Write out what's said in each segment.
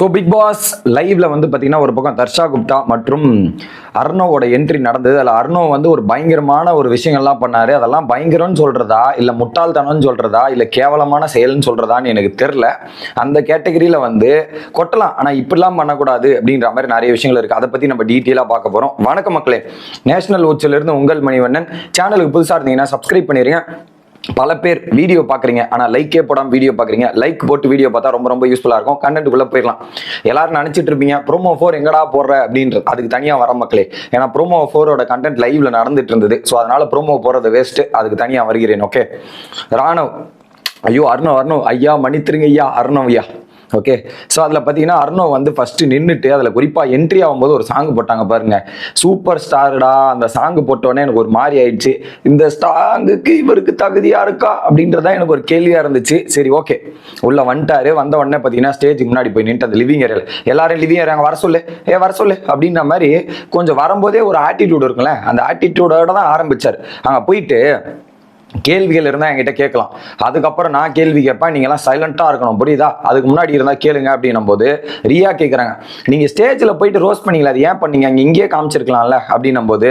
So big pass லைவ்ல வந்து பார்த்தீங்கன்னா ஒரு பக்கம் தர்ஷா குப்தா மற்றும் அர்ணவோட என்ட்ரி நடந்தது. அதில் அர்ணவ் வந்து ஒரு பயங்கரமான ஒரு விஷயங்கள்லாம் பண்ணாரு. அதெல்லாம் பயங்கரம்னு சொல்றதா? இல்லை முட்டாள்தனம்னு சொல்றதா? இல்லை கேவலமான செயல்னு சொல்றதான்னு எனக்கு தெரில அந்த கேட்டகரியில வந்து கொட்டலாம். ஆனால் இப்படிலாம் பண்ணக்கூடாது அப்படின்ற மாதிரி நிறைய விஷயங்கள் இருக்கு. அதை பத்தி நம்ம டீட்டெயிலாக பார்க்க போறோம். வணக்கம் மக்களே. நேஷனல் உச்சிலிருந்து உங்கள் மணிவண்ணன். சேனலுக்கு புதுசாக இருந்தீங்கன்னா சப்ஸ்கிரைப் பண்ணிடுங்க பல பேர் வீடியோ பார்க்குறீங்க ஆனால் லைக்கே போடாமல் வீடியோ பார்க்குறீங்க லைக் போட்டு வீடியோ பார்த்தா ரொம்ப ரொம்ப யூஸ்ஃபுல்லாக இருக்கும். கண்டென்ட்டுக்குள்ளே போயிடலாம். எல்லாரும் நினச்சிட்டு இருப்பீங்க ப்ரோமோ ஃபோர் எங்கடா போடுற அப்படின்றது. அதுக்கு தனியாக வர மக்களே ஏன்னா ப்ரோமோ ஃபோரோட கண்டென்ட் லைவ்ல நடந்துட்டு இருந்தது. ஸோ அதனால ப்ரோமோ போகிறது வேஸ்ட்டு அதுக்கு தனியாக வருகிறேன் ஓகே ராணவ். ஐயோ அருணவ் அருணவ். ஐயா மன்னித்திருங்க ஐயா அருணவ் ஐயா. ஓகே ஸோ அதில் பார்த்தீங்கன்னா அர்ணவ் வந்து ஃபர்ஸ்ட் நின்றுட்டு அதில் குறிப்பாக என்ட்ரி ஆகும்போது ஒரு சாங் போட்டாங்க பாருங்க. சூப்பர் ஸ்டார்டா அந்த சாங் போட்டோன்னே எனக்கு ஒரு மாதிரி ஆயிடுச்சு. இந்த சாங்குக்கு இவருக்கு தகுதியா இருக்கா? அப்படின்றதான் எனக்கு ஒரு கேள்வியா இருந்துச்சு. சரி ஓகே உள்ள வந்துட்டாரு. வந்த உடனே பார்த்தீங்கன்னா ஸ்டேஜுக்கு முன்னாடி போய் நின்று அந்த லிவிங் ஏரியாவில் எல்லாரும் லிவிங் ஏறாங்க வர சொல்லு. ஏ வர சொல்லு. அப்படின்ற மாதிரி கொஞ்சம் வரும்போதே ஒரு ஆட்டிடியூட் இருக்குல்ல அந்த ஆட்டிடியூடோட தான் ஆரம்பிச்சார். அங்கே போயிட்டு கேள்விகள் இருந்தால் என்கிட்ட கேட்கலாம். அதுக்கப்புறம் நான் கேள்வி கேட்பேன். நீங்கள்லாம் சைலண்ட்டாக இருக்கணும். புரியுதா? அதுக்கு முன்னாடி இருந்தால் கேளுங்க அப்படின்னும் போது ரியா கேட்குறாங்க நீங்கள் ஸ்டேஜில் போயிட்டு ரோஸ் பண்ணீங்களா அது ஏன் பண்ணீங்க? அங்கே இங்கேயே காமிச்சிருக்கலாம்ல அப்படின்னும் போது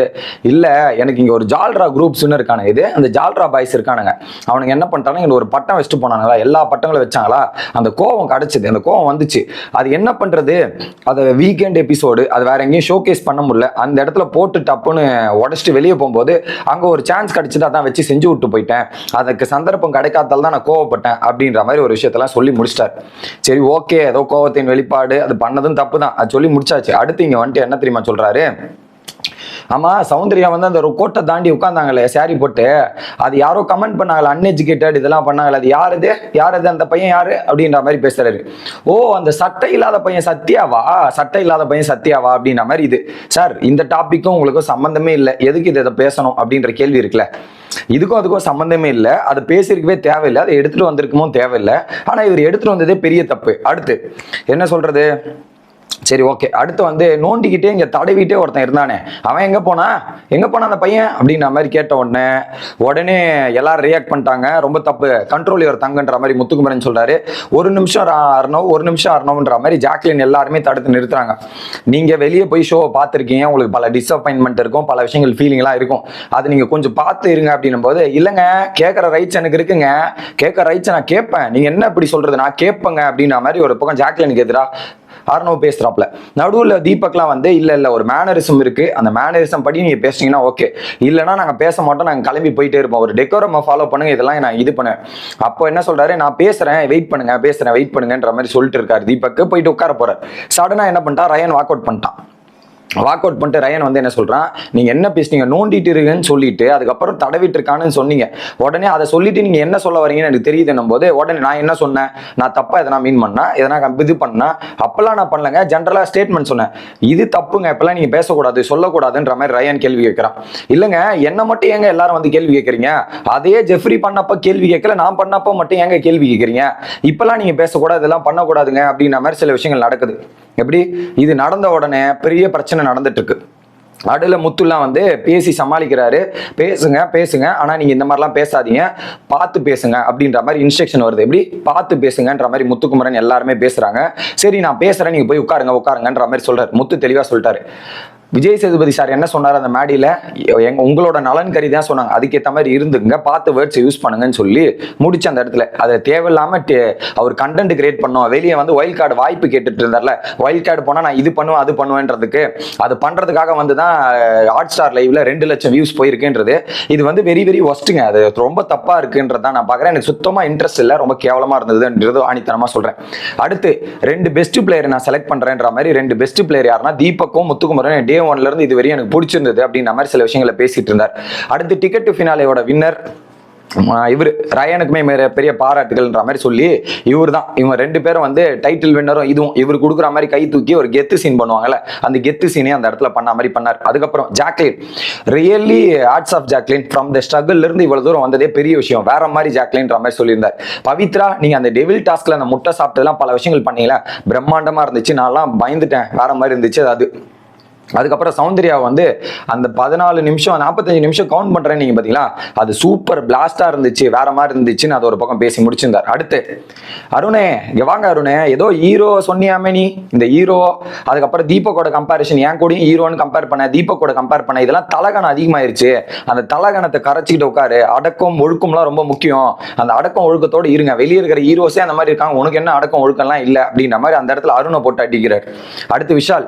இல்லை எனக்கு இங்கே ஒரு ஜால்ரா குரூப்ஸ்னு இருக்கானு இது அந்த ஜால்ரா பாய்ஸ் இருக்கானுங்க. அவனுங்க என்ன பண்ணிட்டாங்க இங்கே ஒரு பட்டம் வச்சுட்டு போனாங்களா எல்லா பட்டங்களும் வச்சாங்களா? அந்த கோவம் கிடச்சிது. அந்த கோவம் வந்துச்சு. அது என்ன பண்ணுறது அதை வீக்கெண்ட் எபிசோடு அது வேற எங்கேயும் ஷோகேஸ் பண்ண முடியல. அந்த இடத்துல போட்டு டப்புன்னு உடச்சிட்டு வெளியே போகும்போது அங்கே ஒரு சான்ஸ் கிடச்சிட்டு அதான் வச்சு செஞ்சு விட்டு போயிட்டேன். அதுக்கு சந்தர்ப்பம் கிடைக்காதால் தான் நான் கோவப்பட்டேன் அப்படின்ற மாதிரி ஒரு விஷயத்தெல்லாம் சொல்லி முடிச்சிட்டார். சரி ஓகே. ஏதோ கோவத்தின் வெளிப்பாடு அது பண்ணதும் தப்பு தான் அது சொல்லி முடிச்சாச்சு. அடுத்து இங்கே வந்துட்டு என்ன தெரியுமா சொல்றாரு? ஆமா சௌந்தர்யா வந்து அந்த ஒரு கோட்டை தாண்டி உட்காந்தாங்களே சாரி போட்டு. அது யாரோ கமெண்ட் பண்ணாங்களே அன்எஜுகேட்டட் இதெல்லாம் பண்ணாங்களே அது யார் இது யார் இது அந்த பையன் யாரு? அப்படின்ற மாதிரி பேசுறாரு. ஓ அந்த சட்டை இல்லாத பையன் சத்யாவா? சட்டை இல்லாத பையன் சத்யாவா? அப்படின்ற மாதிரி இது. சார் இந்த டாபிக்கும் உங்களுக்கும் சம்பந்தமே இல்லை. எதுக்கு இதை பேசணும் அப்படின்ற கேள்வி இருக்குல்ல. இதுக்கும் அதுக்கும் சம்மந்தமே இல்லை. அதை பேசியிருக்கவே தேவையில்லை. அதை எடுத்துட்டு வந்திருக்குமோ தேவையில்லை. ஆனா இவர் எடுத்துட்டு வந்ததே பெரிய தப்பு. அடுத்து என்ன சொல்றது? சரி ஓகே அடுத்து வந்து நோண்டிக்கிட்டே இங்கே தடவிட்டே ஒருத்தன் இருந்தானே. அவன் எங்கே போனா? எங்கே போனா அந்த பையன்? அப்படின்ற மாதிரி கேட்ட உடனே உடனே எல்லாரும் ரியாக்ட் பண்ணிட்டாங்க. ரொம்ப தப்பு. கண்ட்ரோல் இவர் தங்கன்ற மாதிரி முத்துக்குமரன் சொல்கிறாரு ஒரு நிமிஷம் அறணும் ஒரு நிமிஷம் அறணும்ன்ற மாதிரி ஜாக்லின் எல்லாருமே தடுத்து நிறுத்துறாங்க. நீங்கள் வெளியே போய் ஷோவை பார்த்துருக்கீங்க. உங்களுக்கு பல டிஸப்பாயின்மெண்ட் இருக்கும். பல விஷயங்கள் ஃபீலிங்லாம் இருக்கும். அது நீங்கள் கொஞ்சம் பார்த்து இருங்க அப்படின்னும் போது இல்லைங்க கேட்குற ரைட்ஸ் எனக்கு இருக்குங்க. கேட்குற ரைட்ஸ் நான் கேட்பேன். நீங்கள் என்ன இப்படி சொல்கிறது நான் கேட்பேங்க அப்படின்ற மாதிரி ஒரு பக்கம் ஜாக்லினுக்கு எதிராக ஆர்னவ் பேசுறாப்ல. நடுவுல தீபக்லாம் வந்து இல்ல இல்ல ஒரு மேனரிசம் இருக்கு. அந்த மேனரிசம் படி நீங்க பேசுனீங்கன்னா ஓகே இல்லைன்னா நாங்க பேச மாட்டோம். நாங்க கிளம்பி போயிட்டே இருப்போம். ஒரு டெக்கோரம் ஃபாலோ பண்ணுங்க. இதெல்லாம் நான் இது பண்ணேன் அப்போ என்ன சொல்றாரு? நான் பேசுறேன். வெயிட் பண்ணுங்க. பேசுறேன். வெயிட் பண்ணுங்கன்ற மாதிரி சொல்லிட்டு இருக்காரு தீபக் போயிட்டு உட்கார போறாரு. சடனா என்ன பண்ணிட்டான்? ரயன் வாக் அவுட் பண்ணிட்டான். வாக் அவுட் பண்ணிட்டு ரயன் வந்து என்ன சொல்கிறான் நீங்கள் என்ன பேசுனீங்க? நோண்டிட்டு இருக்குன்னு சொல்லிட்டு அதுக்கப்புறம் தடவிட்டு இருக்கான்னு சொன்னீங்க. உடனே அதை சொல்லிட்டு நீங்கள் என்ன சொல்ல வரீங்கன்னு எனக்கு தெரியுதுன்னும் போது உடனே நான் என்ன சொன்னேன்? நான் தப்பாக எதனா மீன் பண்ணேன் எதனா இது பண்ணா? அப்போல்லாம் நான் பண்ணலங்க. ஜென்ரலாக ஸ்டேட்மெண்ட் சொன்னேன். இது தப்புங்க. இப்போல்லாம் நீங்கள் பேசக்கூடாது சொல்லக்கூடாதுன்ற மாதிரி ரயன் கேள்வி கேட்குறான். இல்லைங்க என்ன மட்டும் ஏங்க எல்லாரும் வந்து கேள்வி கேட்குறீங்க? அதே ஜெஃப்ரி பண்ணப்போ கேள்வி கேட்கல நான் பண்ணப்போ மட்டும் ஏங்க கேள்வி கேட்குறீங்க? இப்பெல்லாம் நீங்கள் பேசக்கூடாது இதெல்லாம் பண்ணக்கூடாதுங்க அப்படின்ற மாதிரி சில விஷயங்கள் நடக்குது. எப்படி? இது நடந்த உடனே பெரிய பிரச்சனை நடந்துட்டு இருக்கு அடுல முத்துலாம் வந்து பேசி சமாளிக்கிறாரு. பேசுங்க பேசுங்க. ஆனா நீங்க இந்த மாதிரிலாம் பேசாதீங்க. பார்த்து பேசுங்க அப்படின்ற மாதிரி இன்ஸ்ட்ரக்ஷன் வருது. எப்படி? பார்த்து பேசுங்கன்ற மாதிரி முத்துக்குமரன் எல்லாருமே பேசுறாங்க. சரி நான் பேசுறேன் நீங்க போய் உட்காருங்க உட்காருங்கன்ற மாதிரி சொல்றாரு. முத்து தெளிவா சொல்லிட்டாரு. விஜய் சேதுபதி சார் என்ன சொன்னார் அந்த மேடையில? எங்க உங்களோட நலன் கறி தான் சொன்னாங்க. அதுக்கேற்ற மாதிரி இருந்துங்க பார்த்து வேர்ட்ஸ் யூஸ் பண்ணுங்கன்னு சொல்லி முடிச்ச அந்த இடத்துல. அதை தேவையில்லாமல் அவர் கண்டென்ட் கிரியேட் பண்ணோம். வெளியே வந்து ஒயில் கார்டு வாய்ப்பு கேட்டுட்டு இருந்தார்ல. ஒயில் கார்டு போனால் நான் இது பண்ணுவேன் அது பண்ணுவேன்றதுக்கு. அது பண்ணுறதுக்காக வந்து தான் ஹாட் ஸ்டார் லைவ்ல ரெண்டு லட்சம் வியூஸ் போயிருக்குன்றது. இது வந்து வெரி வெரி ஒஸ்ட்டுங்க அது ரொம்ப தப்பாக இருக்குன்றது தான் நான் பார்க்குறேன் எனக்கு சுத்தமாக இன்ட்ரெஸ்ட் இல்லை. ரொம்ப கேவலமாக இருந்ததுன்றது ஆணித்தனமாக சொல்கிறேன் அடுத்து ரெண்டு பெஸ்ட் பிளேயர் நான் செலக்ட் பண்ணுறேன்ற மாதிரி ரெண்டு பெஸ்ட் பிளேயர் யாருன்னா தீபக்கும் முத்துக்குமரன் டே ஒன்ல இருந்து இது வரையும் எனக்கு பிடிச்சிருந்தது அப்படின்ற மாதிரி சில விஷயங்களை பேசிட்டு இருந்தார். அடுத்து டிக்கெட் டு ஃபினாலேயோட வின்னர் இவர் ரயானுக்குமே பெரிய பாராட்டுகள்ன்ற மாதிரி சொல்லி இவர் தான் இவங்க ரெண்டு பேரும் வந்து டைட்டில் வின்னரும் இதுவும் இவர் கொடுக்குற மாதிரி கை தூக்கி ஒரு கெத்து சீன் பண்ணுவாங்கல்ல அந்த கெத்து சீனே அந்த இடத்துல பண்ண மாதிரி பண்ணார். அதுக்கப்புறம் Jacqueline really hats off Jacqueline from the struggle இருந்து இவ்வளவு தூரம் வந்ததே பெரிய விஷயம். வேற மாதிரி ஜாக்லின்ற மாதிரி சொல்லியிருந்தார். பவித்ரா நீங்க அந்த டெவில் டாஸ்க்ல அந்த முட்டை சாப்பிட்டதெல்லாம் பல விஷயங்கள் பண்ணீங்களா? பிரம்மாண்டமா இருந்துச்சு நான்லாம் பயந்துட்டேன். வேற மாதிரி இருந்துச்சு அது. அதுக்கப்புறம் சௌந்தர்யா வந்து அந்த பதினாலு நிமிஷம் நாற்பத்தஞ்சு நிமிஷம் கவுண்ட் பண்றேன் நீங்க பாத்தீங்களா? அது சூப்பர் பிளாஸ்டா இருந்துச்சு வேற மாதிரி இருந்துச்சுன்னு அது ஒரு பக்கம் பேசி முடிச்சிருந்தார். அடுத்து அருணே இங்க வாங்க அருணே. ஏதோ ஹீரோ சொன்னியாமே நீ. இந்த ஹீரோ அதுக்கப்புறம் தீபக்கோட கம்பாரிசன் என் கூடயும் ஹீரோன்னு கம்பேர் பண்ண தீபக்கோட கம்பேர் பண்ண. இதெல்லாம் தலகணம் அதிகமாயிருச்சு. அந்த தலகணத்தை கரைச்சிக்கிட்டு உட்காரு. அடக்கம் ஒழுக்கம்லாம் ரொம்ப முக்கியம். அந்த அடக்கம் ஒழுக்கத்தோடு இருங்க. வெளியே இருக்கிற ஹீரோஸே அந்த மாதிரி இருக்காங்க. உனக்கு என்ன அடக்கம் ஒழுக்கம்லாம் இல்லை அப்படின்ற மாதிரி அந்த இடத்துல அருணை போட்டு அடிக்கிறார். அடுத்து விஷால்.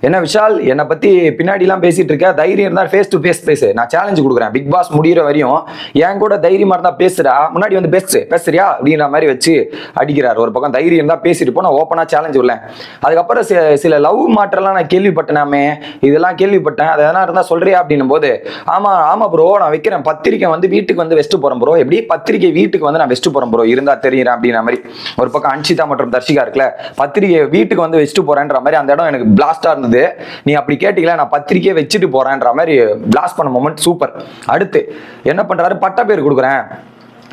என்ன விஷால்? என்னை பத்தி பின்னாடிலாம் பேசிட்டு இருக்க தைரியம் இருந்தா ஃபேஸ் டு ஃபேஸ் பேசு. நான் சேலஞ்சு கொடுக்குறேன். பிக் பாஸ் முடியிற வரையும் என் கூட தைரியமா இருந்தா பேசுடா. முன்னாடி வந்து பேசு. பேசுறியா? அப்படின்ற மாதிரி வச்சு அடிக்கிறார். ஒரு பக்கம் தைரியம் இருந்தா பேசிட்டு போ. நான் ஓப்பனா சேலஞ்ச் விடலேன் அதுக்கப்புறம் சில சில லவ் மாற்றம்லாம் நான் கேள்விப்பட்டேனாமே. இதெல்லாம் கேள்விப்பட்டேன். அது எதனா இருந்தா சொல்றியா அப்படின்னும் போது ஆமா ஆமா ப்ரோ நான் வைக்கிறேன். பத்திரிக்கை வந்து வீட்டுக்கு வந்து வெஸ்ட் போறேன் ப்ரோ எப்படி? பத்திரிக்கை வீட்டுக்கு வந்து நான் வெஸ்ட் போறேன் ப்ரோ இருந்தா தெரியுறேன் அப்படின்ற மாதிரி. ஒரு பக்கம் அன்ஷிதா மற்றும் தர்ஷிகா இருக்குல்ல. பத்திரிக்கை வீட்டுக்கு வந்து வச்சுட்டு போறேன்ற மாதிரி அந்த இடம் எனக்கு பிளாஸ்டா இருந்தது. நீ அப்படி கேட்டீங்களா? நான் பத்திரிக்கையை வச்சுட்டு போறேன்ற மாதிரி பிளாஸ்ட் பண்ண மொமெண்ட் சூப்பர் அடுத்து என்ன பண்றாரு? பட்ட பேர் கொடுக்குறேன்.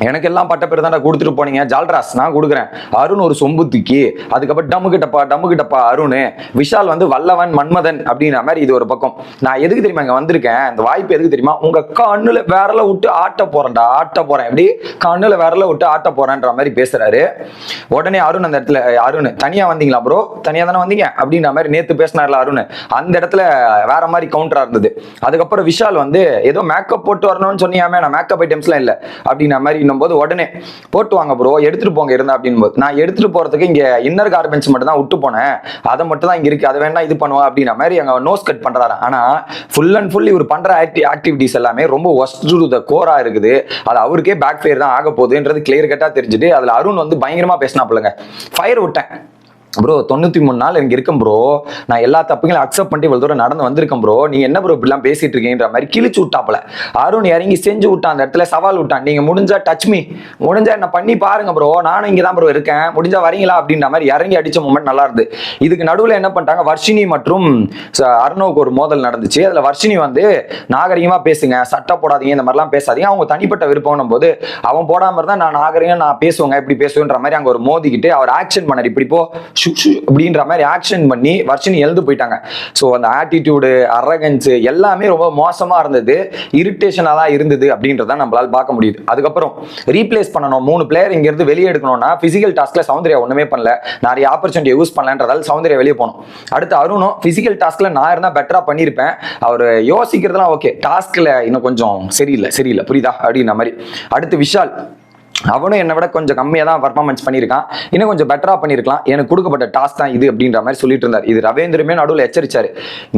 எனக்கு எல்லாம் பட்ட பேர் தான்டா கொடுத்துட்டு போனீங்க. ஜால்ராஸ் நான் கொடுக்குறேன். அருண் ஒரு சொம்பு தூக்கி அதுக்கப்புறம் டம்மு கிட்டப்பா டம்மு கிட்டப்பா அருண். விஷால் வந்து வல்லவன் மன்மதன் அப்படின்ற மாதிரி இது ஒரு பக்கம். நான் எதுக்கு தெரியுமா இங்க வந்திருக்கேன்? இந்த வாய்ப்பு எதுக்கு தெரியுமா? உங்க கண்ணுல விரல விட்டு ஆட்ட போறேன்டா ஆட்ட போறேன். எப்படி? கண்ணுல விரல விட்டு ஆட்ட போறேன்ற மாதிரி பேசுறாரு. உடனே அருண் அந்த இடத்துல அருண் தனியா வந்தீங்களா ப்ரோ தனியா தானே வந்தீங்க? அப்படின்ற மாதிரி நேத்து பேசினார்ல அருண். அந்த இடத்துல வேற மாதிரி கவுண்டரா இருந்தது. அதுக்கப்புறம் விஷால் வந்து ஏதோ மேக்கப் போட்டு வரணும்னு சொன்னியாமே நான் மேக்கப் ஐட்டம்ஸ்லாம் இல்லை. அப்படின்ற மாதிரி போது உடனே போட்டு வாங்க ப்ரோ எடுத்துட்டு போங்க இருந்தா அப்படின்னு போது நான் எடுத்துட்டு போறதுக்கு இங்க இன்னர் கார்மெண்ட்ஸ் மட்டும் தான் விட்டு போனேன். அதை மட்டும் தான் இங்க இருக்கு. அதை வேணா இது பண்ணுவோம் அப்படின்ற மாதிரி அங்க நோஸ் கட் பண்றாரு. ஆனா ஃபுல் அண்ட் ஃபுல் இவர் பண்ற ஆக்டி ஆக்டிவிட்டிஸ் எல்லாமே ரொம்ப ஒஸ்ட் டு த கோரா இருக்குது. அது அவருக்கே பேக் ஃபயர் தான் ஆக போகுதுன்றது கிளியர் கட்டா தெரிஞ்சுட்டு அதுல அருண் வந்து பயங்கரமா பேசினாப்புலங்க ஃபயர் விட்டேன். ப்ரோ தொண்ணூத்தி மூணு நாள் எனக்கு இருக்கும் ப்ரோ நான் எல்லா தப்புங்களும் அக்செப்ட் பண்ணிட்டு இவ்வளவு தூரம் நடந்து வந்திருக்கேன் ப்ரோ நீ என்ன ப்ரோ இப்படிலாம் பேசிட்டு இருக்கீங்கிற மாதிரி கிழிச்சு விட்டாப்புல. அருண் இறங்கி செஞ்சு விட்டான் அந்த இடத்துல சவால் விட்டான். நீங்க முடிஞ்சா டச் மீ முடிஞ்சா என்ன பண்ணி பாருங்க ப்ரோ நானும் இங்கே தான் ப்ரோ இருக்கேன். முடிஞ்சா வரீங்களா அப்படின்ற மாதிரி இறங்கி அடிச்ச மூமெண்ட் நல்லா இருந்து இதுக்கு நடுவில் என்ன பண்ணிட்டாங்க வர்ஷினி மற்றும் ச- அர்ணவுக்கு ஒரு மோதல் நடந்துச்சு. அதுல வர்ஷினி வந்து நாகரிகமா பேசுங்க சட்டை போடாதீங்க இந்த மாதிரிலாம் பேசாதீங்க. அவங்க தனிப்பட்ட விருப்பம் போது அவன் போடாம இருந்தா நான் நாகரிகம் நான் பேசுவேங்க இப்படி பேசுவேன்ற மாதிரி அங்க ஒரு மோதிக்கிட்டு அவர் ஆக்ஷன் பண்ணார். இப்படி போ சுச்சு அப்படின்ற மாதிரி ஆக்ஷன் பண்ணி வர்ஷினி எழுந்து போயிட்டாங்க. ஸோ அந்த ஆட்டிடியூடு அரகன்ஸு எல்லாமே ரொம்ப மோசமாக இருந்தது. இரிட்டேஷனாக தான் இருந்தது அப்படின்றத நம்மளால் பார்க்க முடியுது. அதுக்கப்புறம் ரீப்ளேஸ் பண்ணணும். மூணு பிளேயர் இங்கேருந்து வெளியே எடுக்கணும்னா ஃபிசிக்கல் டாஸ்க்ல சௌந்தர்யா ஒன்றுமே பண்ணல. நிறைய ஆப்பர்ச்சுனிட்டி யூஸ் பண்ணலன்றதால சௌந்தர்யா வெளியே போகணும் அடுத்து அருணும் ஃபிசிக்கல் டாஸ்க்ல நான் இருந்தால் பெட்டராக பண்ணியிருப்பேன். அவர் யோசிக்கிறதுலாம் ஓகே டாஸ்க்ல இன்னும் கொஞ்சம் சரியில்லை சரியில்லை. புரியுதா? அப்படின்ற மாதிரி. அடுத்து விஷால். அவனும் என்னை விட கொஞ்சம் கம்மியாக தான் பர்ஃபார்மன்ஸ் பண்ணியிருக்கான். இன்னும் கொஞ்சம் பெட்டராக பண்ணியிருக்கலாம். எனக்கு கொடுக்கப்பட்ட டாஸ்க் தான் இது அப்படின்ற மாதிரி சொல்லிட்டு இருந்தார். இது ரவேந்திரமே நடுவில் எச்சரிச்சார்.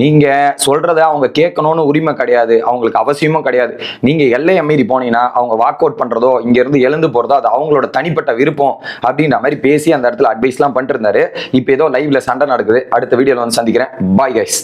நீங்கள் சொல்கிறத அவங்க கேட்கணும்னு உரிமை கிடையாது. அவங்களுக்கு அவசியமும் கிடையாது. நீங்கள் எல்லையை மீறி போனீங்கன்னா அவங்க வாக் அவுட் பண்ணுறதோ இங்கேருந்து எழுந்து போகிறதோ அது அவங்களோட தனிப்பட்ட விருப்பம் அப்படின்ற மாதிரி பேசி அந்த இடத்துல அட்வைஸ்லாம் பண்ணிட்டு இருந்தாரு. இப்போ ஏதோ லைவ்ல சண்டை நடக்குது. அடுத்த வீடியோவில் வந்து சந்திக்கிறேன். Bye guys